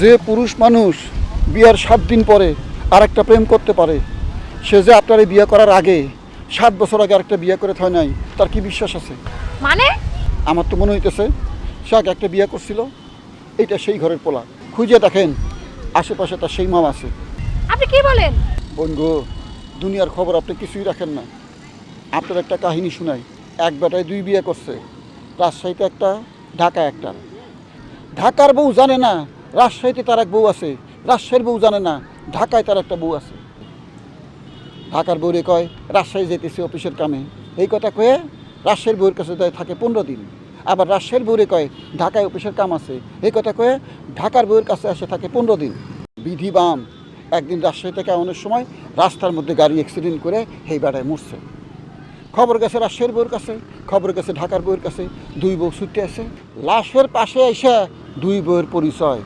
যে পুরুষ মানুষ বিয়ার সাত দিন পরে আর একটা প্রেম করতে পারে সে যে আপনার এই বিয়ে করার আগে সাত বছর আগে আরেকটা বিয়ে করে থয় নাই তার কি বিশ্বাস আছে? মানে? আমার তো মনে হইতেছে সে আগে একটা বিয়ে করছিল এইটা সেই ঘরের পোলা। খুঁজে দেখেন আশেপাশে তার সেই মাম আছে। আপনি কি বলেন? বন্ধু দুনিয়ার খবর আপনি কিছুই রাখেন না। আপনার একটা কাহিনী শোনাই। এক বেটায় দুই বিয়ে করছে রাজশাহীতে একটা ঢাকা একটা। ঢাকার বউ জানে না রাজশাহীতে তার এক বউ আছে। রাজশাহীর বউ জানে না, ঢাকায় তার একটা বউ আছে। ঢাকার বউরে কয়, রাজশাহী যেতেছে অফিসের কামে। এই কথা কয়ে রাজশাহীর বউয়ের কাছে যায়, থাকে পনেরো দিন। আবার রাজশাহীর বউরে কয়, ঢাকায় অফিসের কাম আছে। এই কথা কয়ে ঢাকার বউয়ের কাছে আসে, থাকে পনেরো দিন। বিধি বাম। একদিন রাজশাহী থেকে অনেক সময় রাস্তার মধ্যে গাড়ি অ্যাক্সিডেন্ট করে এই বেড়ায় মরছে। খবর গেছে রাজশাহীর বউয়ের কাছে, খবর গেছে ঢাকার বউয়ের কাছে। দুই বউ ছুটে আছে লাশের পাশে এসে দুই বউয়ের পরিচয়।